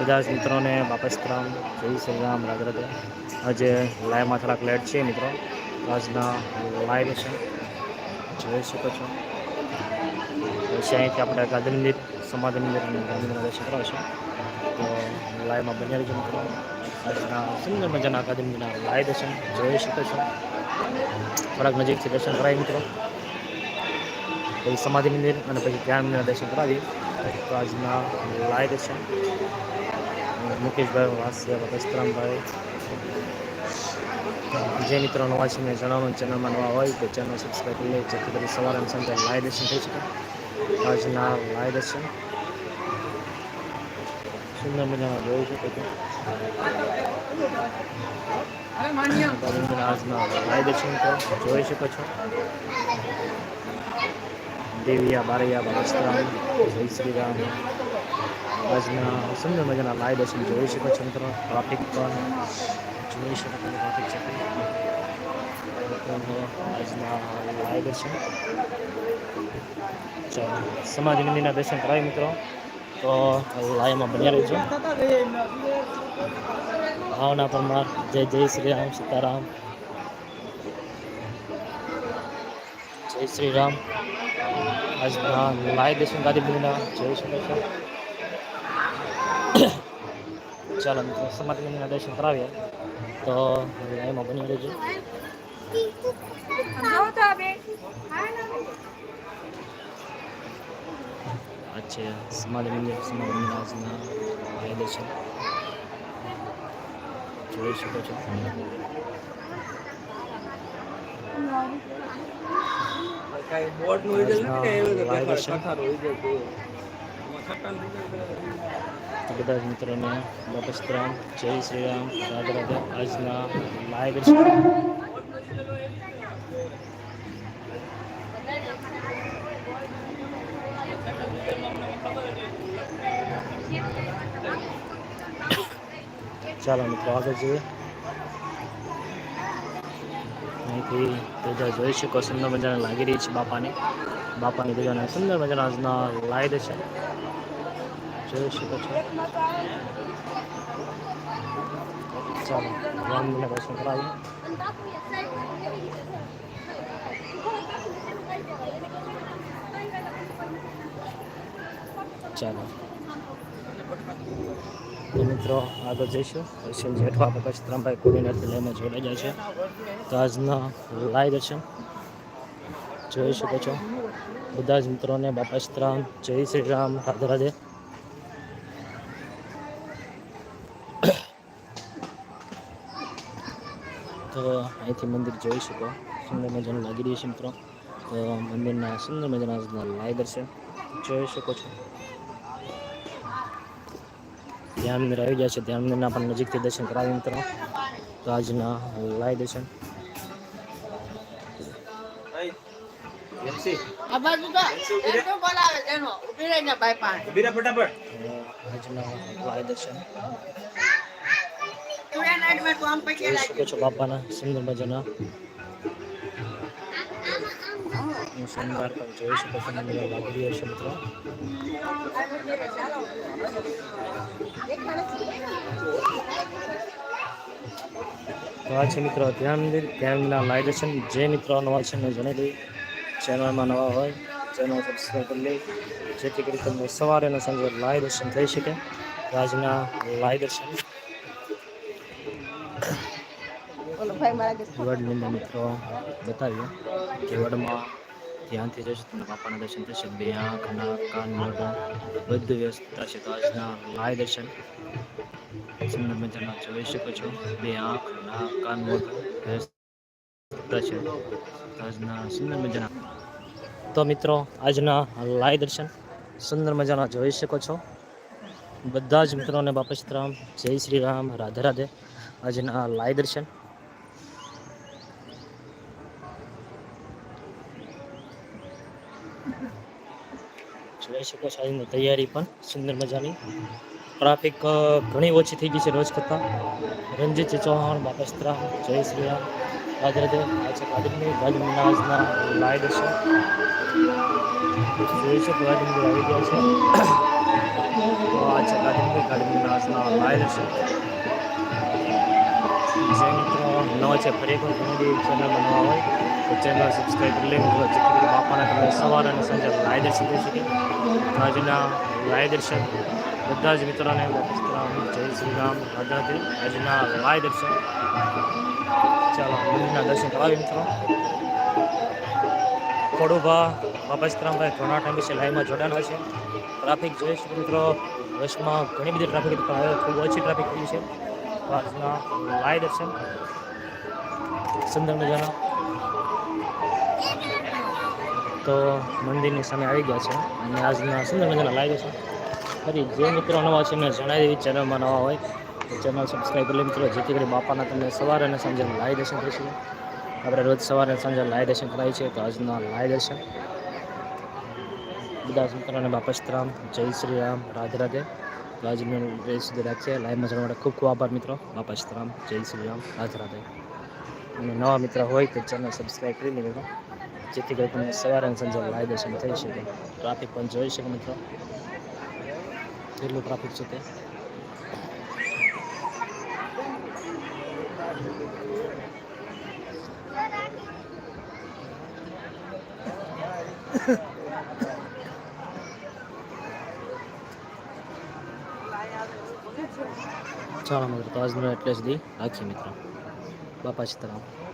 બધા જ મિત્રોને બાપસ્તરામ જય શ્રી રામ, રાધે આજે લાઈવમાં થોડાક લેટ છે મિત્રો. આજના લાઈવ છે. જોઈ શકો છો. પછી અહીંથી આપણે ગાંધી મંદિર, સમાધિ મંદિર અને દર્શન કરવા છે. તો લાઈવમાં બન્યા રહીજો મિત્રો. આજના સુંદર મજાના ગાંધી લાઈવ દર્શન જોઈ શકો છો. થોડાક નજીકથી દર્શન કરાય મિત્રો. પછી સમાધિ મંદિર અને પછી ધ્યાન દર્શન કરાવી તો આજના લાઈવ દર્શન મુકેશભાઈ, વાસિયા વસ્ત્રામભાઈ જે મિત્રો નવા છે, મેં જણાવવાનું ચેનલમાં નવા હોય તો ચેનલ સબસ્ક્રાઈબ કરી લે. જેથી કરી સવારે અને સાંજે લાઈવ દર્શન થઈ શકે. આજના લાઈવ દર્શન. સુંદર મજામાં જોઈ છો આજના લાઈવ દર્શન જોઈ શકો છો. દેવિયા, બારૈયા વસ્ત્રામ જય શ્રી રામ. આજના સુંદર મજાના લાઈવ દર્શન જોઈ શકો છો મિત્રો. ટ્રાફિક પણ જોઈ શકો છો ટ્રાફિક છે આજના લાઈવ દર્શન. ચાલો સમાજ મંદિરના દર્શન કરાવી મિત્રો. તો લાઈવમાં બન્યા રહેજો. ભાવના પરમાર જય જય શ્રી રામ, સીતારામ. જય શ્રી રામ. આજના લાઈ દેશું ગાંધી મંદિરના જોઈ શકો છો. ચાલો મિત્રો સમાધિ મંદિરના દર્શન કરાવીએ. તો એમાં બની રહેજો. અચ્છા સમાધિ મંદિર સમાધિ લાઈવ જોઈ શકો છો. બોર્ડનું રિઝલ્ટ નથી આવ્યું તો કથાનું બધા જ મિત્રોને બાપસ્તરામ જય શ્રી રામ. રાધે રાધે. આજના લાઈવ ચાલો મિત્રો, આગળ જઈએ. અહીંથી ધજા જોઈ શકો સુંદર મજાને લાગી રહી છે બાપાની બાપાની ધજાને સુંદર મજાના આજના લાઈવ દર્શન જોઈ શકો છો ચાલો રામજીના દર્શન કરાવીએ ચાલો તો મિત્રો, આગળ જઈશું. પછી જેઠવા પ્રકાશ ત્રંભાઈ કોર્ડિનેટર લઈને જોડાઈ જાય છે. તો આજના લાઈવ દર્શન જોઈ શકો છો. બધા જ મિત્રોને બાપા શ્રામ જય શ્રી રામ, રાધે રાધે. તો અહીંથી મંદિર જોઈ શકો. સુંદર મજાનું લાગી રહ્યું છે મિત્રો. તો મંદિરના સુંદર મજાના લાઈ દર્શન જોઈ શકો છો. ધ્યાન મંદિર આવી ગયા છે ધ્યાન મંદિરના પણ નજીકથી દર્શન કરાવી મિત્રો. તો આજના લાઈ દર્શન. બાપાના સુંદર મજાના. શણગાર પણ જોઈ શકો છો. મંદિર લાગી રહ્યો છે મિત્રો. તો આ છે મિત્રો ધ્યાન મંદિર ધ્યાન મંદિરના લાઈવ દર્શન જે મિત્રો નવા છે મેં જણાવી દઈ ચેનલમાં નવા હોય ચેનલ સબસ્ક્રાઈબ કરી લઈ જેથી કરી તમને સવારે અને સાંજે લાઈવ દર્શન થઈ શકે. આજના લાઈવ દર્શન. વડની મિત્રો બતાવીએ. કે વડમાં ધ્યાનથી જશે તમને બાપાના દર્શન થશે. બે આંખ નાક કાન મોઢું બધું વ્યવસ્થિત હશે તો આજના લાય દર્શન. સુંદર જોઈ શકો છો. બે આંખ, નાક, કાન છે. આજના સુંદર તો મિત્રો, આજના લાય દર્શન સુંદર મજાના જોઈ શકો છો. બધા જ મિત્રોને બાપા સીતારામ જય શ્રી રામ. રાધે રાધે. આજના લાય દર્શન. જોઈ શકો છો, આજની તૈયારી પણ સુંદર મજાની. ટ્રાફિક ઘણી ઓછી થઈ ગઈ છે રોજ કરતાં. રણજીત ચૌહાણ, બાપસ્ત્રા, જય શ્રી રામ. રાધે રાધે. આ છે ગાંધીની ગાંધી આજના લાઈવ દર્શન જોઈ શકો ગયા છે. આ છે છે. છે, ફરી એકવાર કોમેડી ચેનલ બનવા હોય ચેનલ સબસ્ક્રાઈબ કરી લેવું જેથી સવાર અને સાંજે લાઈવ દર્શન થઈ શકે આજના દર્શન બધા જ મિત્રોને વાપસ કરાવવાનું જય શ્રી રામ રાધે આજના લાય દર્શન. ચાલો, મંદિરના દર્શન કરાવી મિત્રો. ખોડુભા બાપસ્તરામભાઈ ઘણા ટાઈમ વિશે લાઈવમાં જોડાણા છે. ટ્રાફિક જોઈ છે મિત્રો બસમાં ઘણી બધી ટ્રાફિક પણ હવે ખૂબ ઓછી ટ્રાફિક થઈ છે. આજના લાય દર્શન. સુંદર મજાના. તો મંદિરની સામે આવી ગયા છે. અને આજના સુંદર મજાના લાય દર્શન ફરી જે મિત્રો નવા છે મેં જણાવી દેવી ચેનલમાં નવા હોય ચેનલ સબસ્ક્રાઈબ કરી મિત્રો. જેથી કરી બાપાના તમને સવારે અને સાંજે લાઈ દર્શન શકે આપણે રોજ સવારે સાંજે લાઈ દર્શન કરાવીએ છીએ તો આજના લાઈ દર્શન. બધા મિત્રોને બાપસ્તરામ જય શ્રી રામ. રાધે રાધે. તો આજનો રેસ સુધી રાખીએ. લાઈવમાં જવા માટે ખૂબ ખૂબ આભાર મિત્રો. બાપસ્તરામ જય શ્રી રામ. રાધે રાધે. અને નવા મિત્ર હોય તો ચેનલ સબસ્ક્રાઈબ કરી લેજો જેથી કરી તમને સવારે અને સાંજે લાઈ દર્શન થઈ શકે. ટ્રાફિક પણ જોઈ શકે મિત્રો. કેટલું ટ્રાફિક છે તે ચાલો મિત્રો તો આજનો એટલે સુધી રાખીએ મિત્રો બાપા સીતારામ